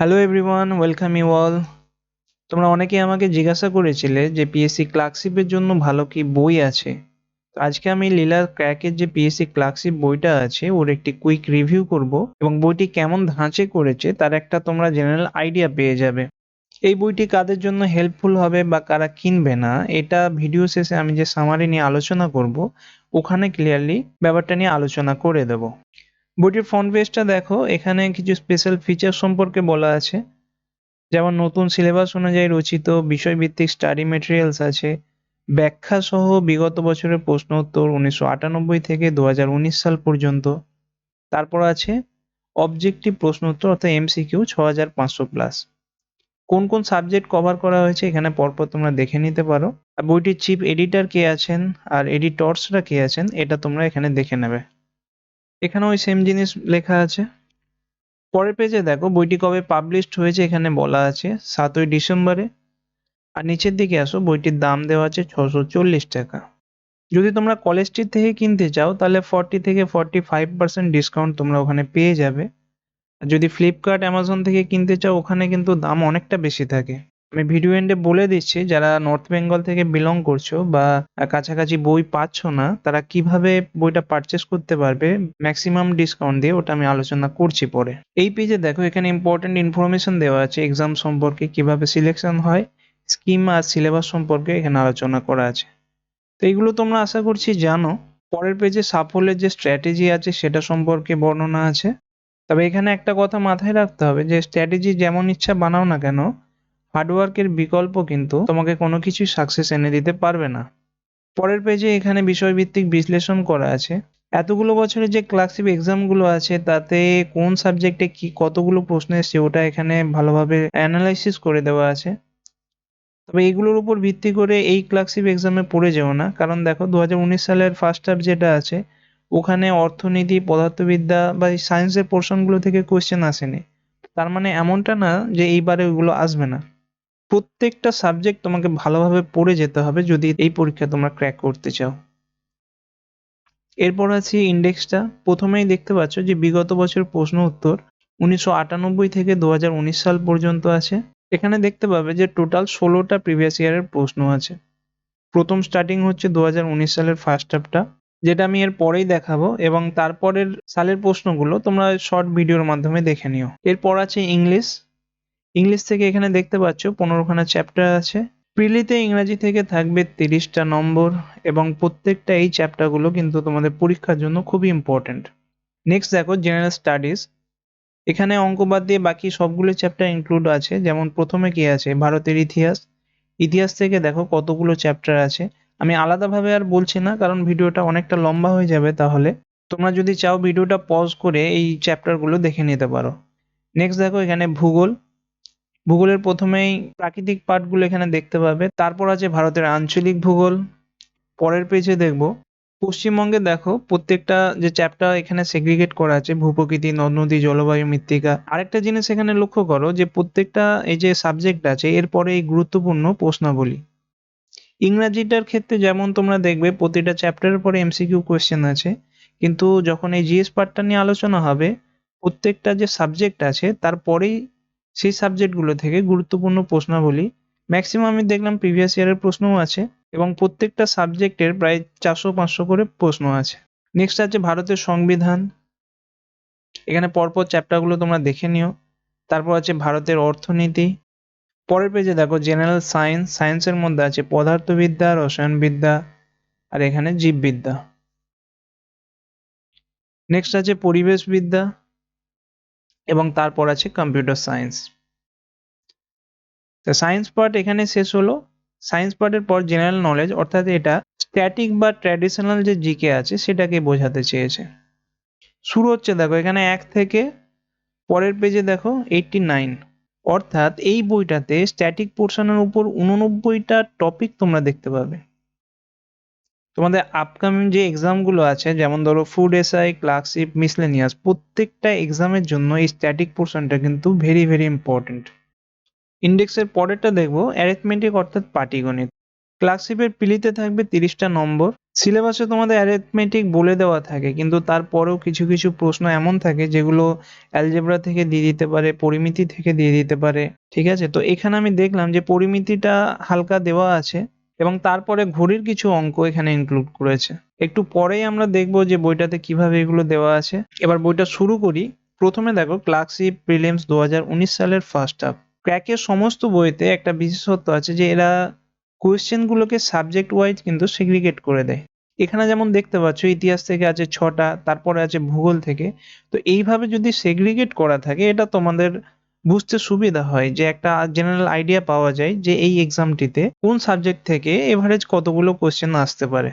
Hello everyone welcome you all তোমরা অনেকেই আমাকে জিজ্ঞাসা করেছিলে যে পিএসসি ক্লার্কশিপের জন্য ভালো কি বই আছে? আজকে আমি লীলা ক্র্যাকের যে পিএসসি ক্লার্কশিপ বইটা আছে, ওর একটি কুইক রিভিউ করব এবং বইটি কেমন ধাঁচে করেছে তার একটা তোমরা জেনারেল আইডিয়া পেয়ে যাবে। এই বইটি কাদের জন্য হেল্পফুল হবে বা কারা কিনবে না, এটা ভিডিও শেষে আমি যে সামারি নিয়ে আলোচনা করব, ওখানে ক্লিয়ারলি ব্যাপারটা নিয়ে আলোচনা করে দেবো। বইটির ফ্রন্ট পেজটা দেখো, এখানে কিছু স্পেশাল ফিচার সম্পর্কে বলা আছে। যেমন নতুন সিলেবাস অনুযায়ী রচিত, বিষয়ভিত্তিক স্টাডি মেটেরিয়ালস আছে, ব্যাখ্যা সহ বিগত বছরের প্রশ্ন উত্তর উনিশশো আটানব্বই থেকে দু হাজার উনিশ সাল পর্যন্ত। তারপর আছে অবজেক্টিভ প্রশ্ন উত্তর অর্থাৎ এমসিকিউ ছ হাজার পাঁচশো প্লাস কোন কোন সাবজেক্ট কভার করা হয়েছে এখানে পরপর তোমরা দেখে নিতে পারো। আর বইটির চিফ এডিটর কে আছেন, আর এডিটরসরা কে আছেন, এটা তোমরা এখানে দেখে নেবে। এখানে ওই সেম জিনিস লেখা আছে। পরের পেজে দেখো, বইটি কবে পাবলিশড হয়েছে এখানে বলা আছে, সাতই ডিসেম্বরে। আর নিচের দিকে আসো, বইটির দাম দেওয়া আছে ছশো চল্লিশ টাকা। যদি তোমরা কলেজ স্ট্রিট থেকে কিনতে চাও, তাহলে ফর্টি থেকে ফর্টি ফাইভ পার্সেন্ট ডিসকাউন্ট তোমরা ওখানে পেয়ে যাবে। আর যদি ফ্লিপকার্ট অ্যামাজন থেকে কিনতে চাও, ওখানে কিন্তু দাম অনেকটা বেশি থাকে। আমি ভিডিও এন্ডে বলে দিচ্ছি, যারা নর্থ বেঙ্গল থেকে বিলং করছ বা কাছাকাছি বই পাচ্ছ না, তারা কীভাবে বইটা পারচেস করতে পারবে ম্যাক্সিমাম ডিসকাউন্ট দিয়ে ওটা আমি আলোচনা করছি পরে। এই পেজে দেখো, এখানে ইম্পর্টেন্ট ইনফরমেশন দেওয়া আছে এক্সাম সম্পর্কে কীভাবে সিলেকশন হয় স্কিম আর সিলেবাস সম্পর্কে এখানে আলোচনা করা আছে। তো এইগুলো তোমরা আশা করছি জানো। পরের পেজে সাফল্যের যে স্ট্র্যাটেজি আছে, সেটা সম্পর্কে বর্ণনা আছে। তবে এখানে একটা কথা মাথায় রাখতে হবে যে স্ট্র্যাটেজি যেমন ইচ্ছা বানাও না কেন হার্ডওয়ার্কের বিকল্প কিন্তু তোমাকে কোনো কিছুই সাকসেস এনে দিতে পারবে না। পরের পেজে এখানে বিষয়ভিত্তিক বিশ্লেষণ করা আছে। এতগুলো বছরের যে ক্লাসিক এক্সামগুলো আছে, তাতে কোন সাবজেক্টে কি কতগুলো প্রশ্ন এসছে, ওটা এখানে ভালোভাবে অ্যানালাইসিস করে দেওয়া আছে। তবে এগুলোর উপর ভিত্তি করে এই ক্লাসিক এক্সামে পড়ে যেও না, কারণ দেখো দু হাজার উনিশ সালের ফার্স্ট হাফ যেটা আছে, ওখানে অর্থনীতি, পদার্থবিদ্যা বা সায়েন্সের পোর্শনগুলো থেকে কোয়েশ্চেন আসেনি। তার মানে এমনটা না যে এইবারে ওগুলো আসবে না। প্রত্যেকটা সাবজেক্ট তোমাকে ভালোভাবে পড়ে যেতে হবে যদি এই পরীক্ষা তোমরা ক্র্যাক করতে চাও। এরপর আছে ইন্ডেক্সটা প্রথমেই দেখতে পাচ্ছ যে বিগত বছর প্রশ্ন উত্তর উনিশশো আটানব্বই থেকে দু হাজার উনিশ সাল পর্যন্ত আছে। এখানে দেখতে পাবে যে টোটাল ষোলোটা প্রিভিয়াস ইয়ারের প্রশ্ন আছে। প্রথম স্টার্টিং হচ্ছে দু হাজার উনিশ সালের ফার্স্ট হাফটা যেটা আমি এর পরেই দেখাবো এবং তারপরের সালের প্রশ্নগুলো তোমরা শর্ট ভিডিওর মাধ্যমে দেখে নিও। এরপর আছে ইংলিশ ইংলিশ থেকে এখানে দেখতে পাচ্ছ, পনেরোখানা চ্যাপ্টার আছে। প্রিলিতে ইংরাজি থেকে থাকবে তিরিশটা নম্বর এবং প্রত্যেকটা এই চ্যাপ্টারগুলো কিন্তু তোমাদের পরীক্ষার জন্য খুবই ইম্পর্টেন্ট নেক্সট দেখো জেনারেল স্টাডিজ এখানে অঙ্ক বাদ দিয়ে বাকি সবগুলো চ্যাপ্টার ইনক্লুড আছে। যেমন প্রথমে কি আছে? ভারতের ইতিহাস। ইতিহাস থেকে দেখো কতগুলো চ্যাপ্টার আছে। আমি আলাদাভাবে আর বলছি না, কারণ ভিডিওটা অনেকটা লম্বা হয়ে যাবে তাহলে। তোমরা যদি চাও ভিডিওটা পজ করে এই চ্যাপ্টারগুলো দেখে নিতে পারো। নেক্সট দেখো এখানে ভূগোল। ভূগোলের প্রথমেই প্রাকৃতিক পাঠগুলো এখানে দেখতে পাবে। তারপর আছে ভারতের আঞ্চলিক ভূগোল। পরের পেজে দেখব। পশ্চিমবঙ্গে দেখো, প্রত্যেকটা যে চ্যাপ্টার এখানে সেগ্রিগেট করা আছে, ভূপ্রকৃতি নদ নদী জলবায়ু, মৃত্তিকা। আরেকটা জিনিস এখানে লক্ষ্য করো যে প্রত্যেকটা এই যে সাবজেক্ট আছে, এরপরে এই গুরুত্বপূর্ণ প্রশ্নাবলী। ইংরাজিটার ক্ষেত্রে যেমন তোমরা দেখবে, প্রতিটা চ্যাপ্টারের পরে এমসিকিউ কোয়েশ্চেন আছে। কিন্তু যখন এই জিএস পার্টটা নিয়ে আলোচনা হবে, প্রত্যেকটা যে সাবজেক্ট আছে, তারপরেই সেই সাবজেক্টগুলো থেকে গুরুত্বপূর্ণ প্রশ্নাবলী। ম্যাক্সিমাম আমি দেখলাম প্রিভিয়াস ইয়ারের প্রশ্নও আছে এবং প্রত্যেকটা সাবজেক্টের প্রায় চারশো পাঁচশো করে প্রশ্ন আছে। নেক্সট আছে ভারতের সংবিধান। এখানে পরপর চ্যাপ্টারগুলো তোমরা দেখে নিও। তারপর আছে ভারতের অর্থনীতি। পরের পেজে দেখো জেনারেল সায়েন্স সায়েন্সের মধ্যে আছে পদার্থবিদ্যা, রসায়নবিদ্যা আর এখানে জীববিদ্যা। নেক্সট আছে পরিবেশবিদ্যা। এবং তারপর আছে কম্পিউটার সায়েন্স তো সায়েন্স পার্ট এখানে শেষ হলো। সায়েন্স পার্টের পর জেনারেল নলেজ অর্থাৎ এটা স্ট্যাটিক বা ট্র্যাডিশনাল যে জিকে আছে, সেটাকে বোঝাতে চেয়েছে। শুরু হচ্ছে দেখো, এখানে এক থেকে পরের পেজে দেখো এইটটি নাইন অর্থাৎ এই বইটাতে স্ট্যাটিক পোর্শনের উপর উননব্বইটা টপিক তোমরা দেখতে পাবে। তোমাদের আপকামিং যে এক্সামগুলো আছে, যেমন ধরো ফুড এসআই ক্লার্কশিপ মিসলেনিয়াস প্রত্যেকটা এক্সামের জন্য এই স্ট্যাটিক পোর্শনটা কিন্তু ভেরি ভেরি ইম্পর্টেন্ট ইন্ডেক্সের পরেরটা দেখব অ্যারিথমেটিক অর্থাৎ পাটিগণিত। ক্লার্কশিপের পিলিতে থাকবে তিরিশটা নম্বর। সিলেবাসে তোমাদের অ্যারেথমেটিক বলে দেওয়া থাকে, কিন্তু তারপরেও কিছু কিছু প্রশ্ন এমন থাকে যেগুলো অ্যালজেব্রা থেকে দিয়ে দিতে পারে, পরিমিতি থেকে দিয়ে দিতে পারে, ঠিক আছে? তো এখানে আমি দেখলাম যে পরিমিতিটা হালকা দেওয়া আছে। এবং তারপরে ঘড়ির কিছু অঙ্ক এখানে ইনক্লুড করেছে। একটু পরেই আমরা দেখব যে বইটাতে কীভাবে এগুলো দেওয়া আছে। এবার বইটা শুরু করি। প্রথমে দেখো ক্লাসিক প্রিলিমস দু হাজার উনিশ সালের ফার্স্ট হাফ ক্র্যাকের সমস্ত বইতে একটা বিশেষত্ব আছে যে এরা কোয়েশ্চেনগুলোকে সাবজেক্ট ওয়াইজ কিন্তু সেগ্রিগেট করে দেয়। এখানে যেমন দেখতে পাচ্ছ, ইতিহাস থেকে আছে ছটা, তারপরে আছে ভূগোল থেকে। তো এইভাবে যদি সেগ্রিগেট করা থাকে, এটা তোমাদের বুঝতে সুবিধা হয় যে একটা জেনারেল আইডিয়া পাওয়া যায় যে এই এক্সামটিতে কোন সাবজেক্ট থেকে এভারেজ কতগুলো কোশ্চেন আসতে পারে।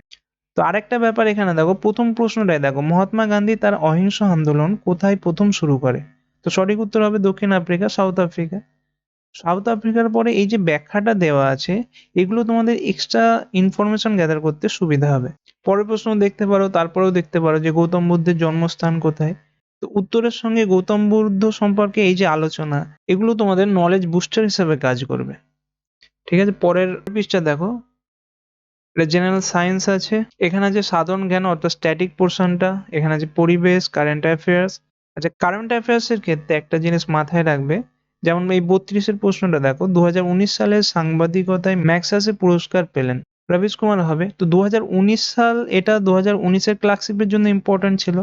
তো আরেকটা ব্যাপার এখানে দেখো, প্রথম প্রশ্নটাই দেখো, মহাত্মা গান্ধী তার অহিংস আন্দোলন কোথায় প্রথম শুরু করে? তো সঠিক উত্তর হবে দক্ষিণ আফ্রিকা, সাউথ আফ্রিকা। সাউথ আফ্রিকার পরে এই যে ব্যাখ্যাটা দেওয়া আছে, এগুলো তোমাদের এক্সট্রা ইনফরমেশন গ্যাদার করতে সুবিধা হবে। পরের প্রশ্ন দেখতে পারো, তারপরেও দেখতে পারো যে গৌতম বুদ্ধের জন্মস্থান কোথায়? তো উত্তরের সঙ্গে গৌতম বুদ্ধ সম্পর্কে এই যে আলোচনা, এগুলো তোমাদের নলেজ বুস্টার হিসেবে কাজ করবে। ঠিক আছে? পরের পৃষ্ঠা দেখো। জেনারেল সায়েন্স আছে। এখানে আছে সাধারণ জ্ঞান, অর্থাৎ স্ট্যাটিক পোর্শনটা এখানে আছে পরিবেশ কারেন্ট অ্যাফেয়ার্স আচ্ছা কারেন্ট অ্যাফেয়ার্সের ক্ষেত্রে একটা জিনিস মাথায় রাখবে, যেমন এই বত্রিশের প্রশ্নটা দেখো। দু সালে সাংবাদিকতায় ম্যাক্সাসে পুরস্কার পেলেন রবিশ কুমার হবে। তো দু হাজার উনিশ সাল, এটা দু হাজার উনিশের ক্লার্কশিপের জন্য ইম্পর্টেন্ট ছিল।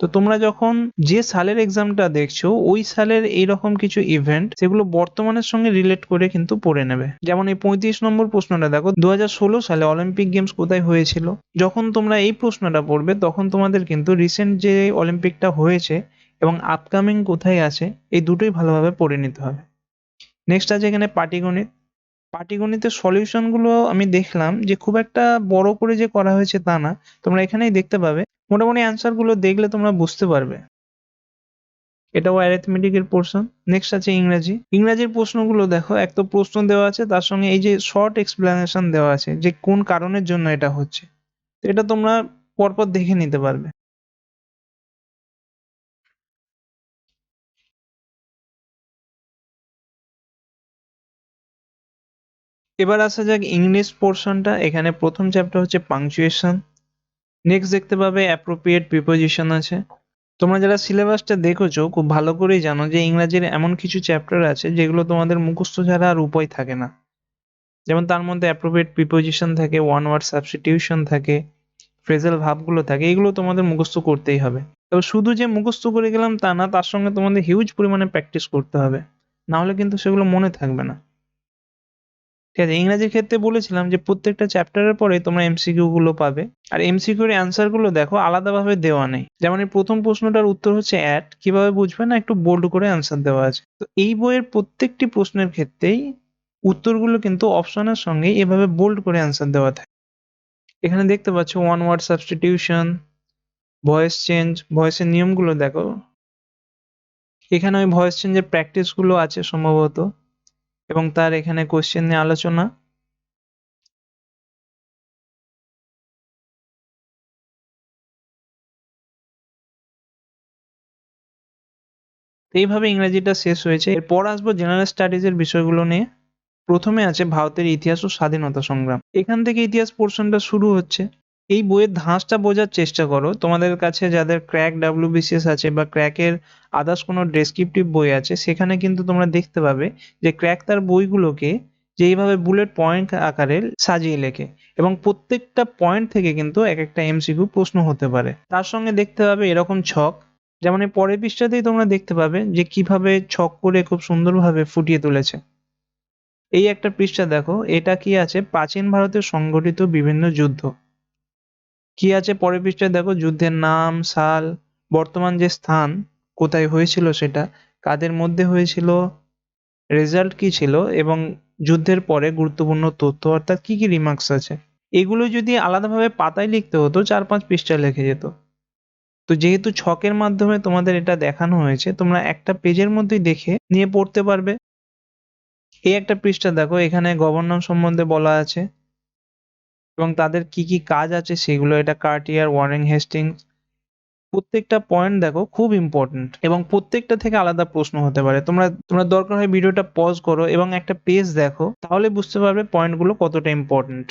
তো তোমরা যখন যে সালের এক্সামটা দেখছ, ওই সালের এইরকম কিছু ইভেন্ট সেগুলো বর্তমানের সঙ্গে রিলেট করে কিন্তু পড়ে নেবে। যেমন এই পঁয়ত্রিশ নম্বর প্রশ্নটা দেখো দু হাজার ষোলো সালে অলিম্পিক গেমস কোথায় হয়েছিল? যখন তোমরা এই প্রশ্নটা পড়বে, তখন তোমাদের কিন্তু রিসেন্ট যে অলিম্পিকটা হয়েছে এবং আপকামিং কোথায় আছে, এই দুটোই ভালোভাবে পড়ে নিতে হবে। নেক্সট আছে এখানে পাটিগণিত। পাটিগণিতের সলিউশনগুলো আমি দেখলাম যে খুব একটা বড় করে যে করা হয়েছে তা না। তোমরা এখানেই দেখতে পাবে। মোটামুটি অ্যান্সারগুলো দেখলে তোমরা বুঝতে পারবে। এটাও অ্যারিথমেটিকের পোর্শন নেক্সট আছে ইংরাজি। ইংরাজির প্রশ্নগুলো দেখো, এক তো প্রশ্ন দেওয়া আছে, তার সঙ্গে এই যে শর্ট এক্সপ্লেনেশন দেওয়া আছে, যে কোন কারণের জন্য এটা হচ্ছে। তো এটা তোমরা পরপর দেখে নিতে পারবে। এবার আসা যাক ইংলিশ পোর্শনটা এখানে প্রথম চ্যাপ্টার হচ্ছে পাংচুয়েশন নেক্সট দেখতে পাবে অ্যাপ্রোপ্রিয়েট প্রিপোজিশন আছে। তোমরা যারা সিলেবাসটা দেখেছ, খুব ভালো করেই জানো যে ইংরাজির এমন কিছু চ্যাপ্টার আছে যেগুলো তোমাদের মুখস্থ ছাড়া আর উপায় থাকে না। যেমন তার মধ্যে অ্যাপ্রোপ্রিয়েট প্রিপোজিশন থাকে ওয়ান ওয়ার্ড সাবস্টিটিউশন থাকে ফ্রেজাল ভাবগুলো থাকে, এগুলো তোমাদের মুখস্থ করতেই হবে। তবে শুধু যে মুখস্থ করে গেলাম তা না, তার সঙ্গে তোমাদের হিউজ পরিমাণে প্র্যাকটিস করতে হবে। না হলে কিন্তু সেগুলো মনে থাকবে না। ঠিক আছে, ইংরাজির ক্ষেত্রে বলেছিলাম যে প্রত্যেকটা চ্যাপ্টারের পরে তোমরা এমসিকিউ গুলো পাবে। আর এমসিকিউ এর অ্যান্সারগুলো দেখো, আলাদাভাবে দেওয়া নেই। যেমন এই প্রথম প্রশ্নটার উত্তর হচ্ছে অ্যাট কীভাবে বুঝবে না একটু বোল্ড করে অ্যান্সার দেওয়া আছে। তো এই বইয়ের প্রত্যেকটি প্রশ্নের ক্ষেত্রেই উত্তরগুলো কিন্তু অপশনের সঙ্গে এভাবে বোল্ড করে অ্যান্সার দেওয়া থাকে। এখানে দেখতে পাচ্ছ one word substitution voice change ভয়েসের নিয়মগুলো দেখো। এখানে ওই ভয়েস চেঞ্জের প্র্যাকটিসগুলো আছে সম্ভবত। এবং তার এখানে কোশ্চেন নিয়ে আলোচনা। এইভাবে ইংরেজিটা শেষ হয়েছে। এরপর আসব জেনারেল স্টাডিজ এর বিষয়গুলো নিয়ে। প্রথমে আছে ভারতের ইতিহাস ও স্বাধীনতা সংগ্রাম। এখান থেকে ইতিহাস পোর্শনটা শুরু হচ্ছে। এই বইয়ের ধাঁচটা বোঝার চেষ্টা করো। তোমাদের কাছে যাদের ক্র্যাক ডাব্লিউবিসিএস আছে বা ক্র্যাকের আদার্স কোনো ডেসক্রিপটিভ বই আছে, সেখানে কিন্তু তোমরা দেখতে পাবে যে ক্র্যাক তার বইগুলোকে যেইভাবে বুলেট পয়েন্ট আকারে সাজিয়ে লেখে এবং প্রত্যেকটা পয়েন্ট থেকে কিন্তু এক একটা এমসিকিউ প্রশ্ন হতে পারে। তার সঙ্গে দেখতে পাবে এরকম ছক। যেমন এই পরের পৃষ্ঠাতেই তোমরা দেখতে পাবে যে কীভাবে ছক করে খুব সুন্দরভাবে ফুটিয়ে তুলেছে। এই একটা পৃষ্ঠা দেখো। এটা কি আছে? প্রাচীন ভারতে সংগঠিত বিভিন্ন যুদ্ধ। কি আছে পরের পৃষ্ঠায়? দেখো, যুদ্ধের নাম, সাল, বর্তমান যে স্থান, কোথায় হয়েছিল সেটা, কাদের মধ্যে হয়েছিল রেজাল্ট কি ছিল, এবং যুদ্ধের পরে গুরুত্বপূর্ণ তথ্য, অর্থাৎ কি কি রিমার্কস আছে? এগুলো যদি আলাদাভাবে পাতায় লিখতে হতো, চার পাঁচ পৃষ্ঠা লেখে যেত। তো যেহেতু ছকের মাধ্যমে তোমাদের এটা দেখানো হয়েছে, তোমরা একটা পেজের মধ্যেই দেখে নিয়ে পড়তে পারবে। এই একটা পৃষ্ঠা দেখো, এখানে গভর্নর সম্বন্ধে বলা আছে। এবং তাদের কি কি কাজ আছে সেগুলো এটা কার্টিয়ার ওয়ারেন হেস্টিংস প্রত্যেকটা পয়েন্ট দেখো খুব ইম্পর্টেন্ট এবং প্রত্যেকটা থেকে আলাদা প্রশ্ন হতে পারে। তোমরা তোমরা দরকার হয় ভিডিওটা পজ করো এবং একটা পেজ দেখো, তাহলে বুঝতে পারবে পয়েন্টগুলো কতটা ইম্পর্টেন্ট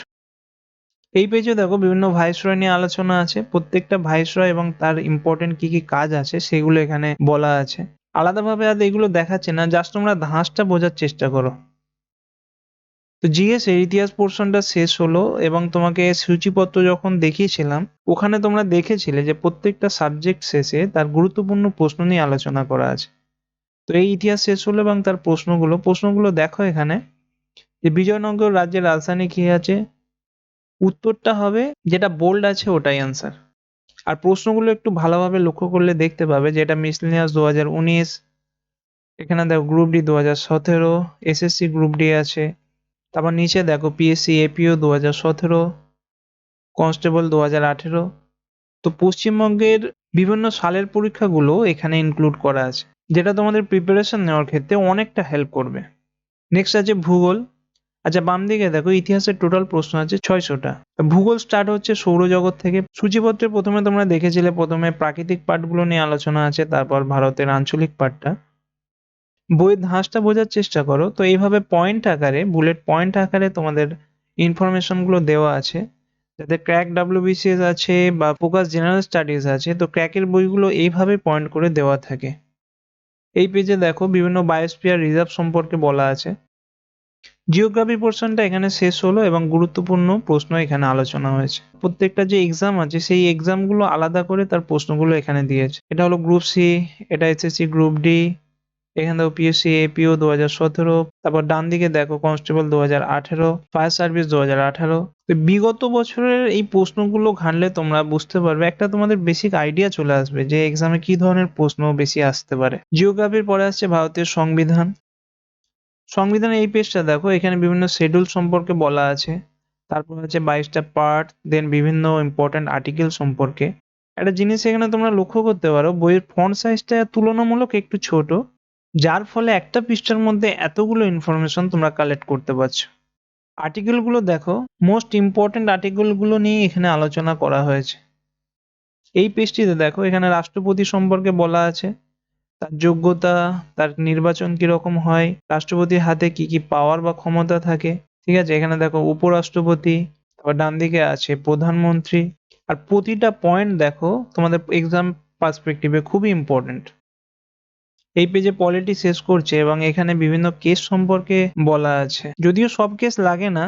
এই পেজে দেখো বিভিন্ন ভাইসরয় নিয়ে আলোচনা আছে, প্রত্যেকটা ভাইসরয় এবং তার ইম্পর্টেন্ট কি কি কাজ আছে সেগুলো এখানে বলা আছে। আলাদাভাবে আর এগুলো দেখাচ্ছে না জাস্ট তোমরা ধাঁচটা বোঝার চেষ্টা করো। তো জিএস এর ইতিহাস পোর্শনটা শেষ হলো এবং তোমাকে সূচিপত্র যখন দেখিয়েছিলাম, ওখানে তোমরা দেখেছিলে যে প্রত্যেকটা সাবজেক্ট শেষে তার গুরুত্বপূর্ণ প্রশ্ন নিয়ে আলোচনা করা আছে। তো এই ইতিহাস শেষ হলো এবং তার প্রশ্নগুলো প্রশ্নগুলো দেখো এখানে। যে বিজয়নগর রাজ্যের রাজধানী কি আছে? উত্তরটা হবে, যেটা বোল্ড আছে ওটাই অ্যান্সার আর প্রশ্নগুলো একটু ভালোভাবে লক্ষ্য করলে দেখতে পাবে যে এটা মিসলিনিয়াস দু হাজার উনিশ, এখানে দেখো গ্রুপ ডি দু হাজার সতেরো এসএসসি গ্রুপ ডি আছে। তারপর নিচে দেখো পিএসসি এপিও দু হাজার সতেরো, কনস্টেবল দু হাজার আঠেরো। তো পশ্চিমবঙ্গের বিভিন্ন সালের পরীক্ষাগুলো এখানে ইনক্লুড করা আছে, যেটা তোমাদের প্রিপারেশন নেওয়ার ক্ষেত্রে অনেকটা হেল্প করবে। নেক্সট আছে ভূগোল। আচ্ছা বাম দিকে দেখো, ইতিহাসের টোটাল প্রশ্ন আছে ছয়শোটা। ভূগোল স্টার্ট হচ্ছে সৌরজগৎ থেকে। সূচিপত্রে প্রথমে তোমরা দেখেছিলে, প্রথমে প্রাকৃতিক পাঠগুলো নিয়ে আলোচনা আছে, তারপর ভারতের আঞ্চলিক পাঠটা। বইয়ের ধাঁচটা বোঝার চেষ্টা করো। তো এইভাবে পয়েন্ট আকারে বুলেট পয়েন্ট আকারে তোমাদের ইনফরমেশনগুলো দেওয়া আছে। যাতে ক্র্যাক ডাব্লিউবিসিএস আছে বা ফোকাস জেনারেল স্টাডিজ আছে, তো ক্র্যাকের বইগুলো এইভাবে পয়েন্ট করে দেওয়া থাকে। এই পেজে দেখো বিভিন্ন বায়োস্পিয়ার রিজার্ভ সম্পর্কে বলা আছে। জিওগ্রাফি পোর্শনটা এখানে শেষ হলো এবং গুরুত্বপূর্ণ প্রশ্ন এখানে আলোচনা হয়েছে। প্রত্যেকটা যে এক্সাম আছে, সেই এক্সামগুলো আলাদা করে তার প্রশ্নগুলো এখানে দিয়েছে। এটা হলো গ্রুপ সি এটা এসএসসি গ্রুপ ডি এখানে দেখো পিএসসি এপিও দু হাজার সতেরো, তারপর ডান দিকে দেখো কনস্টেবল দু হাজার আঠেরো, ফায়ার সার্ভিস দু হাজার আঠারো। তো বিগত বছরের এই প্রশ্নগুলো ঘাঁটলে তোমরা বুঝতে পারবে, একটা তোমাদের বেসিক আইডিয়া চলে আসবে যে এক্সামে কি ধরনের প্রশ্ন বেশি আসতে পারে। জিওগ্রাফির পরে আসছে ভারতের সংবিধান। সংবিধানের এই পেজটা দেখো, এখানে বিভিন্ন শেডিউল সম্পর্কে বলা আছে। তারপর হচ্ছে বাইশটা পার্ট দেন বিভিন্ন ইম্পর্টেন্ট আর্টিকেল সম্পর্কে। একটা জিনিস এখানে তোমরা লক্ষ্য করতে পারো, বইয়ের ফন্ট সাইজটা তুলনামূলক একটু ছোট। যার ফলে একটা পৃষ্ঠার মধ্যে এতগুলো ইনফরমেশন তোমরা কালেক্ট করতে পারছ। আর্টিকেলগুলো দেখো মোস্ট ইম্পর্টেন্ট আর্টিকেলগুলো নিয়ে এখানে আলোচনা করা হয়েছে। এই পেজটিতে দেখো, এখানে রাষ্ট্রপতি সম্পর্কে বলা আছে, তার যোগ্যতা, তার নির্বাচন কীরকম হয়, রাষ্ট্রপতির হাতে কি কি পাওয়ার বা ক্ষমতা থাকে, ঠিক আছে? এখানে দেখো, উপরাষ্ট্রপতি, তারপর ডান দিকে আছে প্রধানমন্ত্রী, আর প্রতিটা পয়েন্ট দেখো, তোমাদের এক্সাম পার্সপেক্টিভে খুবই ইম্পর্টেন্ট এই পেজে পলিটি শেষ করছে এবং এখানে বিভিন্ন কেস সম্পর্কে বলা আছে। যদিও সব কেস লাগে না,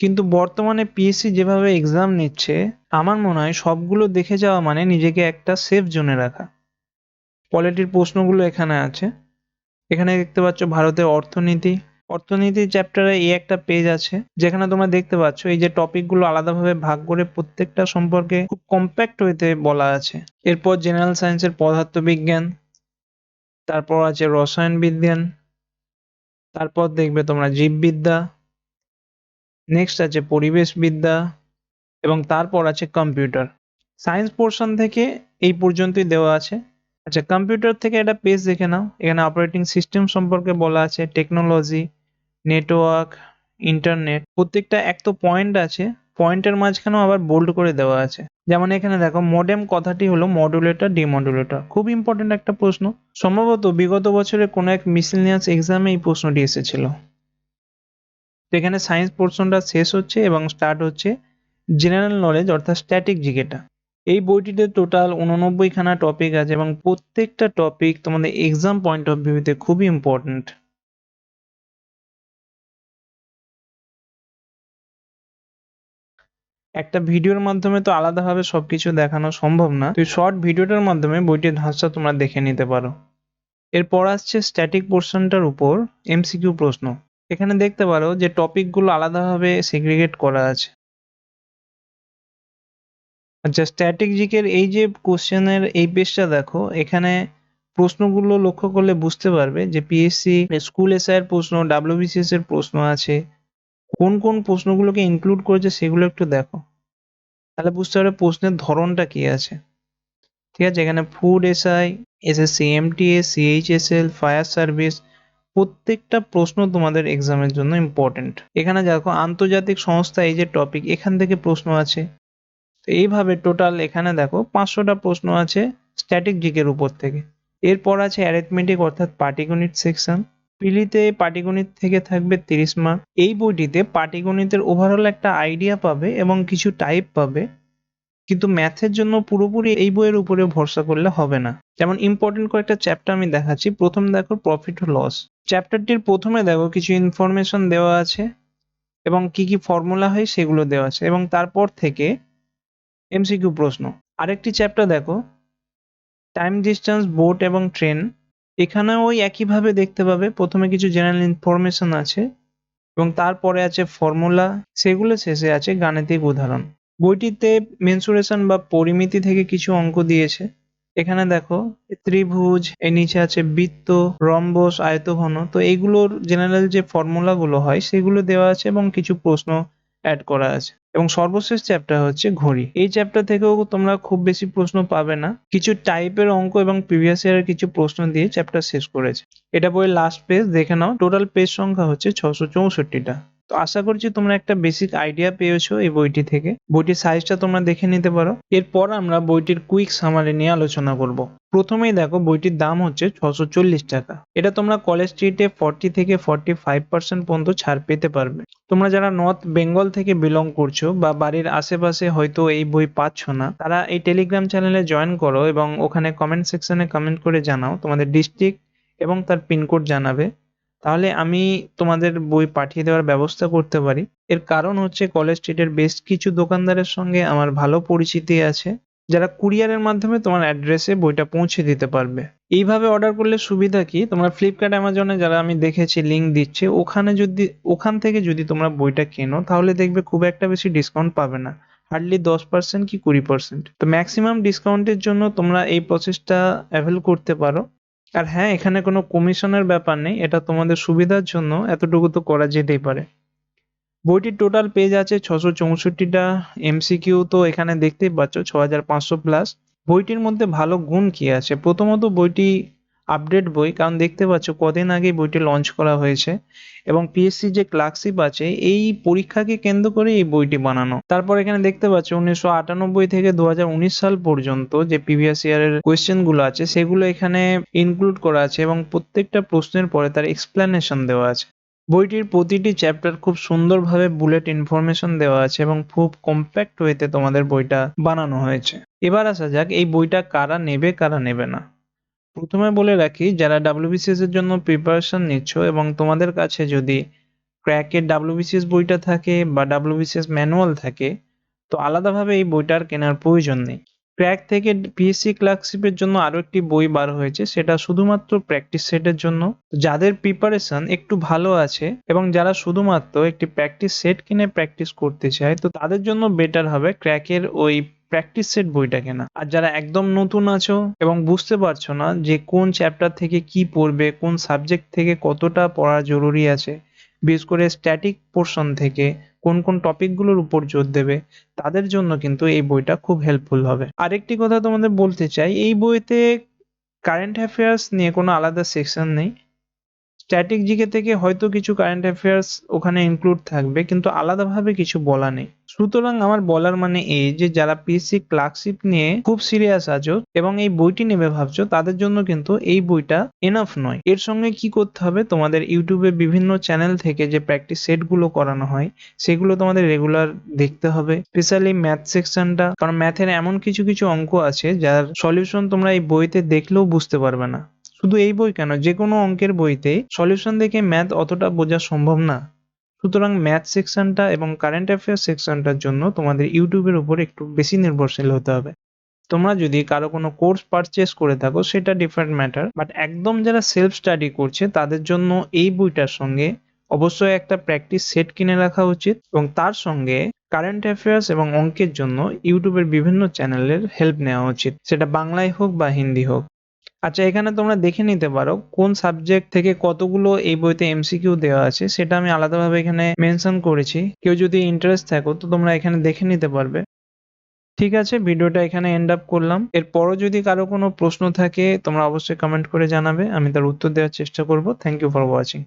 কিন্তু বর্তমানে পিএসসি যেভাবে এক্সাম নিচ্ছে, আমার মনে হয় সবগুলো দেখে যাওয়া মানে নিজেকে একটা সেফ জোনে রাখা। পলিটির প্রশ্নগুলো এখানে আছে। এখানে দেখতে পাচ্ছ ভারতের অর্থনীতি। অর্থনীতি চ্যাপ্টারে এই একটা পেজ আছে, যেখানে তোমরা দেখতে পাচ্ছ এই যে টপিকগুলো আলাদাভাবে ভাগ করে প্রত্যেকটা সম্পর্কে খুব কম্প্যাক্ট হইতে বলা আছে। এরপর জেনারেল সায়েন্সের পদার্থবিজ্ঞান তারপর আছে রসায়ন বিজ্ঞান, তারপর দেখবে তোমরা জীববিদ্যা নেক্সট আছে পরিবেশ বিদ্যা এবং তারপর আছে কম্পিউটার। সায়েন্স পোর্শন থেকে এই পর্যন্তই দেওয়া আছে। আচ্ছা কম্পিউটার থেকে একটা পেজ দেখে নাও। এখানে অপারেটিং সিস্টেম সম্পর্কে বলা আছে টেকনোলজি নেটওয়ার্ক ইন্টারনেট প্রত্যেকটা এক তো পয়েন্ট আছে। পয়েন্টের মাঝখানেও আবার বোল্ড করে দেওয়া আছে। যেমন এখানে দেখো মডেম কথাটি হলো মডুলেটর ডিমডুলেটর খুব ইম্পর্টেন্ট একটা প্রশ্ন। সম্ভবত বিগত বছরে কোনো এক মিসেলিনিয়াস এক্সামে এই প্রশ্নটি এসেছিল। তো এখানে সায়েন্স পোর্শনটা শেষ হচ্ছে এবং স্টার্ট হচ্ছে জেনারেল নলেজ অর্থাৎ স্ট্যাটিক জিকেটা। এই বইটিতে টোটাল উননব্বই খানা টপিক আছে এবং প্রত্যেকটা টপিক তোমাদের এক্সাম পয়েন্ট অফ ভিউতে খুবই ইম্পর্টেন্ট একটা ভিডিওর মাধ্যমে তো আলাদাভাবে সবকিছু দেখানো সম্ভব না। তো শর্ট ভিডিওটার মাধ্যমে বইটির ধাঁচটা তোমরা দেখে নিতে পারো। এরপর আসছে স্ট্যাটিক পোর্শনটার উপর এমসিকিউ প্রশ্ন। এখানে দেখতে পারো যে টপিকগুলো আলাদাভাবে সেগ্রিগেট করা আছে। আচ্ছা স্ট্যাটিক জিকের এই যে কোশ্চেনের এই পেজটা দেখো, এখানে প্রশ্নগুলো লক্ষ্য করলে বুঝতে পারবে যে পিএসসি স্কুল এসআই এর প্রশ্ন ডাব্লিউবিসিএস এর প্রশ্ন আছে কোন কোন প্রশ্নগুলোকে ইনক্লুড করেছে সেগুলো একটু দেখো। তাহলে বুঝতে পারবে প্রশ্নের ধরনটা কি আছে। ঠিক আছে, এখানে food S I S S C SI SSC MTS CHSL fire service প্রত্যেকটা প্রশ্ন তোমাদের এক্সামের জন্য ইম্পর্টেন্ট এখানে দেখো, আন্তর্জাতিক সংস্থা এই যে টপিক এখান থেকে প্রশ্ন আছে। তো এইভাবে টোটাল এখানে দেখো, পাঁচশোটা প্রশ্ন আছে স্ট্যাটিক জিকের উপর থেকে। এরপর আছে অ্যারিথমেটিক অর্থাৎ পাটিগণিত সেকশন পিলিতে পাটিগণিত থেকে থাকবে তিরিশ মার্ক এই বইটিতে পাটিগণিতের ওভারঅল একটা আইডিয়া পাবে এবং কিছু টাইপ পাবে, কিন্তু ম্যাথের জন্য পুরোপুরি এই বইয়ের উপরে ভরসা করলে হবে না। যেমন ইম্পর্টেন্ট কয়েকটা চ্যাপ্টার আমি দেখাচ্ছি। প্রথম দেখো প্রফিট ও লস চ্যাপ্টারটির প্রথমে দেখো কিছু ইনফরমেশন দেওয়া আছে এবং কি কি ফর্মুলা হয় সেগুলো দেওয়া আছে এবং তারপর থেকে এমসিকিউ প্রশ্ন। আরেকটি চ্যাপ্টার দেখো। টাইম ডিস্টেন্স বোট এবং ট্রেন এখানেও ওই একইভাবে দেখতে পাবে। প্রথমে কিছু জেনারেল ইনফরমেশন আছে এবং তারপরে আছে ফর্মুলা সেগুলো শেষে আছে গাণিতিক উদাহরণ। বইটিতে মেনসুরেশন বা পরিমিতি থেকে কিছু অঙ্ক দিয়েছে। এখানে দেখো, ত্রিভুজ, এর নিচে আছে বৃত্ত, রম্বস, আয়তঘন। তো এইগুলোর জেনারেল যে ফর্মুলাগুলো হয়, সেগুলো দেওয়া আছে এবং কিছু প্রশ্ন অ্যাড করা আছে। এবং সর্বশেষ চ্যাপ্টার হচ্ছে ঘড়ি। এই চ্যাপ্টার থেকেও তোমরা খুব বেশি প্রশ্ন পাবে না। কিছু টাইপের অঙ্ক এবং প্রিভিয়াস ইয়ারের কিছু প্রশ্ন দিয়ে চ্যাপ্টার শেষ করেছে। এটা বইয়ের লাস্ট পেজ দেখে নাও। টোটাল পেজ সংখ্যা হচ্ছে ছশো চৌষট্টিটা। তো আশা করছি তোমরা একটা বেসিক আইডিয়া পেয়েছ এই বইটি থেকে। বইটির সাইজটা তোমরা দেখে নিতে পারো। এরপর আমরা বইটির কুইক সামারি নিয়ে আলোচনা করব। প্রথমেই দেখো, বইটির দাম হচ্ছে ছশো চল্লিশ টাকা। এটা তোমরা কলেজ স্ট্রিটে ফর্টি থেকে ফর্টি ফাইভ পার্সেন্ট পর্যন্ত ছাড় পেতে পারবে। তোমরা যারা নর্থ বেঙ্গল থেকে বিলং করছ বা বাড়ির আশেপাশে হয়তো এই বই পাচ্ছ না, তারা এই টেলিগ্রাম চ্যানেলে জয়েন করো এবং ওখানে কমেন্ট সেকশনে কমেন্ট করে জানাও। তোমাদের ডিস্ট্রিক্ট এবং তার পিনকোড জানাবে। তাহলে আমি তোমাদের বই পাঠিয়ে দেওয়ার ব্যবস্থা করতে পারি। এর কারণ হচ্ছে কলেজ স্ট্রিটের বেশ কিছু দোকানদারের সঙ্গে আমার ভালো পরিচিতি আছে, যারা কুরিয়ারের মাধ্যমে তোমার অ্যাড্রেসে বইটা পৌঁছে দিতে পারবে। এইভাবে অর্ডার করলে সুবিধা কি? তোমরা ফ্লিপকার্ট, অ্যামাজনে যারা আমি দেখেছি লিঙ্ক দিচ্ছে, ওখানে যদি, ওখান থেকে যদি তোমরা বইটা কেনো, তাহলে দেখবে খুব একটা বেশি ডিসকাউন্ট পাবে না। হার্ডলি দশ পার্সেন্ট কি কুড়ি পার্সেন্ট? তো ম্যাক্সিমাম ডিসকাউন্টের জন্য তোমরা এই প্রসেসটা অ্যাভেল করতে পারো। আর হ্যাঁ এখানে কোনো কমিশনের ব্যাপার নেই, এটা তোমাদের সুবিধার জন্য, এতটুকু তো করা যেতেই পারে। বইটির টোটাল পেজ আছে ছশো চৌষট্টিটা এমসিকিউ তো এখানে দেখতেই পাচ্ছ ছ হাজার পাঁচশো প্লাস বইটির মধ্যে ভালো গুণ কি আছে? প্রথমত বইটি আপডেট বই, কারণ দেখতে পাচ্ছ কদিন আগেই বইটি লঞ্চ করা হয়েছে এবং পিএসসি যে ক্লার্কশিপ আছে, এই পরীক্ষাকে কেন্দ্র করে এই বইটি বানানো। তারপর এখানে দেখতে পাচ্ছ উনিশশো আটানব্বই থেকে দু হাজার উনিশ সাল পর্যন্ত যে প্রিভিয়াস ইয়ারের কোয়েশ্চেনগুলো আছে, সেগুলো এখানে ইনক্লুড করা আছে এবং প্রত্যেকটা প্রশ্নের পরে তার এক্সপ্লেনেশন দেওয়া আছে। বইটির প্রতিটি চ্যাপ্টার খুব সুন্দরভাবে বুলেট ইনফরমেশন দেওয়া আছে এবং খুব কম্প্যাক্ট ওয়েতে তোমাদের বইটা বানানো হয়েছে। এবার আসা যাক, এই বইটা কারা নেবে কারা নেবে না। প্রথমে বলে রাখি, যারা ডাব্লিউবিসিএস এর জন্য প্রিপারেশন নিচ্ছ এবং তোমাদের কাছে যদি ক্র্যাকের ডাব্লিউবিসিএস বইটা থাকে বা ডাব্লিউবিসিএস ম্যানুয়াল থাকে, তো আলাদাভাবে এই বইটার কেনার প্রয়োজন নেই। ক্র্যাক থেকে পিএসসি ক্লার্কশিপের জন্য আরও একটি বই বার হয়েছে, সেটা শুধুমাত্র প্র্যাকটিস সেটের জন্য। যাদের প্রিপারেশন একটু ভালো আছে এবং যারা শুধুমাত্র একটি প্র্যাকটিস সেট কিনে প্র্যাকটিস করতে চায়, তো তাদের জন্য বেটার হবে ক্র্যাকের ওই প্র্যাকটিস সেট বইটা কেনা। আর যারা একদম নতুন আছো এবং বুঝতে পারছ না যে কোন চ্যাপ্টার থেকে কি পড়বে, কোন সাবজেক্ট থেকে কতটা পড়া জরুরি আছে, বিশেষ করে স্ট্যাটিক পোর্শন থেকে কোন কোন টপিকগুলোর উপর জোর দেবে, তাদের জন্য কিন্তু এই বইটা খুব হেল্পফুল হবে। আরেকটি কথা তোমাদের বলতে চাই, এই বইতে কারেন্ট অ্যাফেয়ার্স নিয়ে কোনো আলাদা সেকশন নেই। স্ট্যাটিক জিকে থেকে হয়তো কিছু কারেন্ট অ্যাফেয়ার্স ওখানে ইনক্লুড থাকবে, কিন্তু আলাদাভাবে কিছু বলা নেই। সুতরাং আমার বলার মানে এই যে যারা পিএসসি ক্লার্কশিপ নিয়ে খুব সিরিয়াস আছো এবং এই বইটি নেবে ভাবছ, তাদের জন্য কিন্তু এই বইটা এনাফ নয়। এর সঙ্গে কি করতে হবে? তোমাদের ইউটিউবে বিভিন্ন চ্যানেল থেকে যে প্র্যাকটিস সেটগুলো করানো হয়, সেগুলো তোমাদের রেগুলার দেখতে হবে। স্পেশালি ম্যাথ সেকশনটা কারণ ম্যাথের এমন কিছু কিছু অঙ্ক আছে, যার সলিউশন তোমরা এই বইতে দেখলেও বুঝতে পারবে না। শুধু এই বই কেন? যে কোনো অঙ্কের বইতে সলিউশন দেখে ম্যাথ অতটা বোঝা সম্ভব না। সুতরাং ম্যাথ সেকশনটা এবং কারেন্ট অ্যাফেয়ার সেকশনটার জন্য তোমাদের ইউটিউবের উপর একটু বেশি নির্ভরশীল হতে হবে। তোমরা যদি কারও কোনো কোর্স পারচেস করে থাকো, সেটা ডিফারেন্ট ম্যাটার বাট একদম যারা সেলফ স্টাডি করছে, তাদের জন্য এই বইটার সঙ্গে অবশ্যই একটা প্র্যাকটিস সেট কিনে রাখা উচিত এবং তার সঙ্গে কারেন্ট অ্যাফেয়ার্স এবং অঙ্কের জন্য ইউটিউবের বিভিন্ন চ্যানেলের হেল্প নেওয়া উচিত। সেটা বাংলায় হোক বা হিন্দি হোক। আচ্ছা এখানে তোমরা দেখে নিতে পারো কোন সাবজেক্ট থেকে কতগুলো এই বইতে এমসিকিউ দেওয়া আছে, সেটা আমি আলাদাভাবে এখানে মেনশন করেছি। কেউ যদি ইন্টারেস্ট থাকো, তো তোমরা এখানে দেখে নিতে পারবে। ঠিক আছে, ভিডিওটা এখানে এন্ড আপ করলাম। এরপরও যদি কারও কোনো প্রশ্ন থাকে, তোমরা অবশ্যই কমেন্ট করে জানাবে, আমি তার উত্তর দেওয়ার চেষ্টা করব। Thank you for watching